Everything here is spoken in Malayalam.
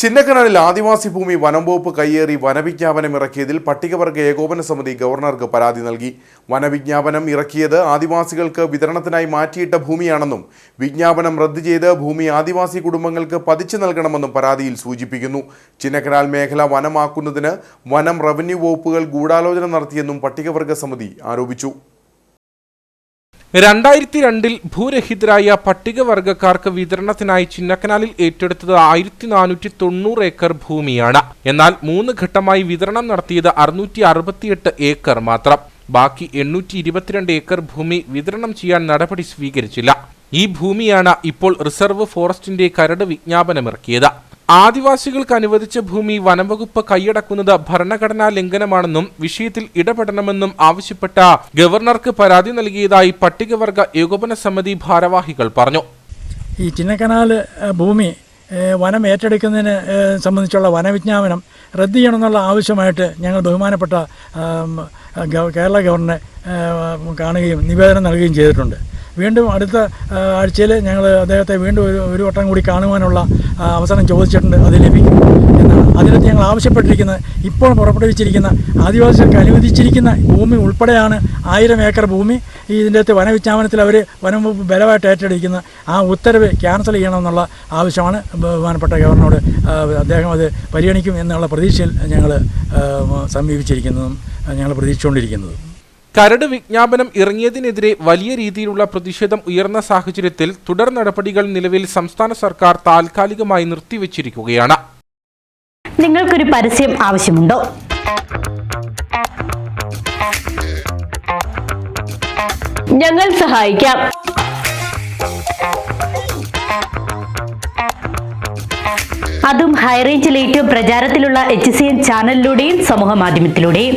ചിന്നക്കനാലിൽ ആദിവാസി ഭൂമി വനം വകുപ്പ് കയ്യേറി വനവിജ്ഞാപനം ഇറക്കിയതിൽ പട്ടികവർഗ ഏകോപന സമിതി ഗവർണർക്ക് പരാതി നൽകി. വനവിജ്ഞാപനം ഇറക്കിയത് ആദിവാസികൾക്ക് വിതരണത്തിനായി മാറ്റിയിട്ട ഭൂമിയാണെന്നും വിജ്ഞാപനം റദ്ദു ചെയ്ത് ഭൂമി ആദിവാസി കുടുംബങ്ങൾക്ക് പതിച്ചു നൽകണമെന്നും പരാതിയിൽ സൂചിപ്പിക്കുന്നു. ചിന്നക്കനാൽ മേഖല വനമാക്കുന്നതിന് വനം റവന്യൂ വകുപ്പുകൾ ഗൂഢാലോചന നടത്തിയെന്നും പട്ടികവർഗ സമിതി ആരോപിച്ചു. രണ്ടായിരത്തി രണ്ടിൽ ഭൂരഹിതരായ പട്ടികവർഗക്കാർക്ക് വിതരണത്തിനായി ചിന്നക്കനാലിൽ ഏറ്റെടുത്തത് ആയിരത്തി നാനൂറ്റി തൊണ്ണൂറ് ഏക്കർ ഭൂമിയാണ്. എന്നാൽ മൂന്ന് ഘട്ടമായി വിതരണം നടത്തിയത് അറുന്നൂറ്റി അറുപത്തിയെട്ട് ഏക്കർ മാത്രം. ബാക്കി എണ്ണൂറ്റി ഇരുപത്തിരണ്ട് ഏക്കർ ഭൂമി വിതരണം ചെയ്യാൻ നടപടി സ്വീകരിച്ചില്ല. ഈ ഭൂമിയാണ് ഇപ്പോൾ റിസർവ് ഫോറസ്റ്റിന്റെ കരട് വിജ്ഞാപനമിറക്കിയത്. ആദിവാസികൾക്ക് അനുവദിച്ച ഭൂമി വനംവകുപ്പ് കൈയടക്കുന്നത് ഭരണഘടനാ ലംഘനമാണെന്നും വിഷയത്തിൽ ഇടപെടണമെന്നും ആവശ്യപ്പെട്ട ഗവർണർക്ക് പരാതി നൽകിയതായി പട്ടികവർഗ ഏകോപന സമിതി ഭാരവാഹികൾ പറഞ്ഞു. ഈ ചിന്നക്കനാൽ ഭൂമി വനം ഏറ്റെടുക്കുന്നതിന് സംബന്ധിച്ചുള്ള വനവിജ്ഞാപനം റദ്ദ് ചെയ്യണമെന്നുള്ള ആവശ്യമായിട്ട് ഞങ്ങൾ ബഹുമാനപ്പെട്ട കേരള ഗവർണറെ കാണുകയും നിവേദനം നൽകുകയും ചെയ്തിട്ടുണ്ട്. വീണ്ടും അടുത്ത ആഴ്ചയിൽ ഞങ്ങൾ അദ്ദേഹത്തെ വീണ്ടും ഒരു ഒരു വട്ടം കൂടി കാണുവാനുള്ള അവസരം ചോദിച്ചിട്ടുണ്ട്. അത് ലഭിക്കും. എന്നാണ് അതിനകത്ത് ഞങ്ങൾ ആവശ്യപ്പെട്ടിരിക്കുന്നത് ഇപ്പോൾ പുറപ്പെടുവിച്ചിരിക്കുന്ന ആദിവാസികൾക്ക് അനുവദിച്ചിരിക്കുന്ന ഭൂമി ഉൾപ്പെടെയാണ് ആയിരം ഏക്കർ ഭൂമി. ഈ ഇതിന്റെ അകത്ത് വനവിജ്ഞാപനത്തിൽ അവർ വനം വകുപ്പ് ബലമായിട്ട് ഏറ്റെടുക്കുന്ന ആ ഉത്തരവ് ക്യാൻസൽ ചെയ്യണമെന്നുള്ള ആവശ്യമാണ് ബഹുമാനപ്പെട്ട ഗവർണറോട് അദ്ദേഹം അത് പരിഗണിക്കും എന്നുള്ള പ്രതീക്ഷയിൽ ഞങ്ങൾ സമീപിച്ചിരിക്കുന്നതും ഞങ്ങൾ പ്രതീക്ഷിച്ചുകൊണ്ടിരിക്കുന്നതും. കരട് വിജ്ഞാപനം ഇറങ്ങിയതിനെതിരെ വലിയ രീതിയിലുള്ള പ്രതിഷേധം ഉയർന്ന സാഹചര്യത്തിൽ തുടർ നടപടികൾ നിലവിൽ സംസ്ഥാന സർക്കാർ താൽക്കാലികമായി നിർത്തിവച്ചിരിക്കുകയാണ്. നിങ്ങൾക്കൊരു പരസ്യം ആവശ്യമുണ്ടോ? ഞങ്ങൾ സഹായിക്കാം. അതും ഹൈറേഞ്ചിൽ പ്രചാരത്തിലുള്ള എച്ച് സി എൻ ചാനലിലൂടെയും സമൂഹ മാധ്യമത്തിലൂടെയും.